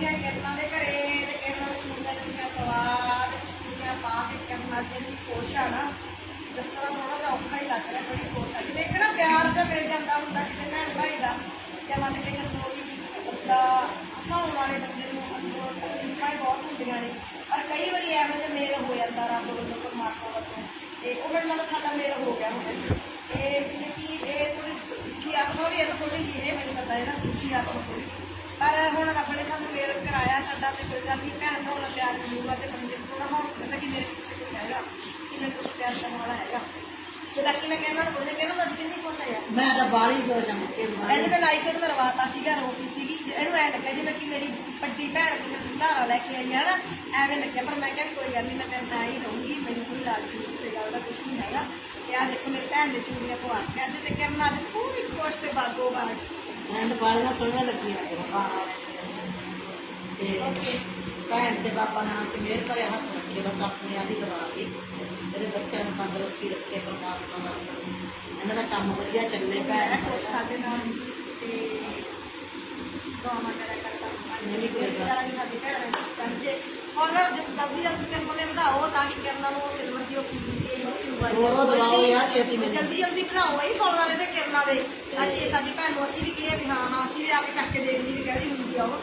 ਗਈਆਂ ਕਿਰਨਾਂ ਦੇ ਘਰੇ ਤੇ ਕਿਰਨਾਂ ਨੂੰ ਚੂੜੀਆਂ ਚੂੜੀਆਂ ਪਵਾ ਤੇ ਪਾ ਕੇ ਕਰਨਾ ਜਿਹੜੀ ਖੁਸ਼ ਆ ਨਾ, ਦੱਸਣਾ ਥੋੜਾ ਜਿਹਾ ਔਖਾ ਹੀ ਲੱਗ ਰਿਹਾ ਬੜੀ ਖੁਸ਼ ਆ। ਜਿਵੇਂ ਇੱਕ ਨਾ ਪਿਆਰ ਜਿਹਾ ਮਿਲ ਜਾਂਦਾ ਹੁੰਦਾ ਕਿਸੇ ਭੈਣ ਭਾਈ ਦਾ ਕਿ ਮੰਨ ਕੇ ਚੱਲੋ ਵੀ ਬੰਦਾ ਹਸਾਉਣ ਵਾਲੇ ਬੰਦੇ ਨੂੰ ਅੰਦਰੋਂ ਤਕਲੀਫਾਂ ਹੀ ਬਹੁਤ ਹੁੰਦੀਆਂ ਨੇ, ਪਰ ਕਈ ਵਾਰੀ ਇਹੋ ਜਿਹਾ ਮੇਲ ਹੋ ਜਾਂਦਾ ਰੱਬ ਵੱਲੋਂ, ਪਰਮਾਤਮਾ ਵੱਲੋਂ। ਤੇ ਉਹ ਮੇਰੇ ਨਾਲ ਸਾਡਾ ਮੇਲ ਹੋ ਗਿਆ ਹੁਣ। ਇਹ ਜਿਵੇਂ ਕਿ ਇਹ ਥੋੜੀ ਦੁਖੀ ਆਤਮਾ ਵੀ ਇਹ ਥੋੜੀ ਜਿਹੀ ਇਹ ਮੈਨੂੰ ਪਤਾ ਹੈ ਨਾ, ਦੁਖੀ ਆਤਮਾ ਥੋੜੀ ਪਰ ਹੁਣ ਰੱਬ ਨੇ ਸਾਨੂੰ ਮੇਲ ਕਰਾਇਆ ਸਾਡਾ ਤੇ ਕੋਈ ਗੱਲ ਨਹੀਂ ਭੈਣ ਦਾ ਹੁਣ ਪਿਆਰ ਮਿਲੂਗਾ ਤੇ ਬੰਦੇ ਨੂੰ ਥੋੜਾ ਹੌਸਲਾ ਕਿ ਮੇਰੇ ਪਿੱਛੇ ਕੋਈ ਹੈਗਾ ਕਿ ਮੈਨੂੰ ਕੁਝ ਪਿਆਰ ਕਰਨ ਵਾਲਾ ਹੈਗਾ। ਤੇ ਬਾਕੀ ਮੈਂ ਕਹਿੰਦਾ ਨਾ ਬੋਲੇ ਕਹਿੰਦਾ ਅੱਜ ਕਿੰਨੀ ਖੁਸ਼ ਆ। ਮੈਂ ਤਾਂ ਬਾਲੀ ਹੋ ਜਾਵਾਂ ਕਿ ਪਹਿਲੇ ਤਾਂ ਲਾਈਸੈਂਸ ਮਰਵਾਤਾ ਸੀਗਾ ਰੋਟੀ ਸੀਗੀ ਇਹਨੂੰ ਐ ਲੱਗਿਆ ਜਿਵੇਂ ਕਿ ਮੇਰੀ ਵੱਡੀ ਭੈਣ ਕੋਲ ਮੈਂ ਸੰਧਾਰਾ ਲੈ ਕੇ ਆਈ ਆ ਨਾ ਐਵੇਂ ਲੱਗਿਆ ਪਰ ਮੈਂ ਕਿਹਾ ਕੋਈ ਗੱਲ ਨਹੀਂ ਮੈਂ ਨਾਲ ਹੀ ਰਹੂੰਗੀ ਮੈਨੂੰ ਕੋਈ ਲਾਲਚ ਨਹੀਂ ਕਿਸੇ ਗੱਲ ਦਾ ਕੁਝ ਨਹੀਂ ਹੈਗਾ। ਤੇ ਆ ਦੇਖੋ ਮੇਰੀ ਭੈਣ ਦੇ ਚੂੜੀਆਂ ਪਵਾ ਕੇ ਅੱਜ ਤੇ ਅੱਜ ਪੂਰੀ ਖੁਸ਼ ਤੇ ਬਾਗੋ ਬਾਗ। ਐਂਡ ਬਾਲੀਆਂ ਸੋਹਣੀਆਂ ਲੱਗੀਆਂ ਨੇ। ਤੇ ਭੈਣ ਤੇ ਬਾਬਾ ਨਾਲ ਤੇ ਮਿਹਰ ਕਰੇ ਹੱਥ ਰੱਖੇ ਬਸ ਆਪਣੇ ਆਦੀ ਲਵਾ ਕੇ ਤੇਰੇ ਬੱਚਿਆਂ ਨੂੰ ਤੰਦਰੁਸਤੀ ਰੱਖੇ ਪਰਮਾਤਮਾ ਬਸ। ਇਹਨਾਂ ਦਾ ਕੰਮ ਵਧੀਆ ਚੱਲੇ ਭੈਣ। ਸਾਡੇ ਨਾਲ ਤੇ ਦੁਆਵਾਂ ਕਰਿਆ ਕਰਦਾ। ਨਹੀਂ, ਕੋਈ ਸਾਡੀ ਭੈਣ ਨੇ ਕਰਦੇ ਹੁਣ ਜਲਦੀ ਜਲਦੀ ਕਿਰਨ ਨੇ ਵਧਾਓ ਤਾਂ ਕਿ ਕਿਰਨ ਨੂੰ ਸਿਲਵਰ ਦੀ ਉਹ ਕੀ ਹੋਰ ਦਵਾਓ ਯਾਰ ਛੇਤੀ ਮੈਨੂੰ। ਜਲਦੀ ਜਲਦੀ ਵਧਾਓ ਇਹ ਫੋਨ ਵਾਲੇ ਤੇ ਕਿਰਨਾਂ ਦੇ। ਅੱਜ ਸਾਡੀ ਭੈਣ ਨੂੰ ਅਸੀਂ ਵੀ ਕਿਹਾ ਵੀ ਹਾਂ ਹਾਂ ਅਸੀਂ ਵੀ ਆ ਕੇ ਚੱਕ ਕੇ ਦੇਖ ਲਈ ਵੀ ਕਹਿੰਦੀ ਹੁੰਦੀ ਆ ਉਹ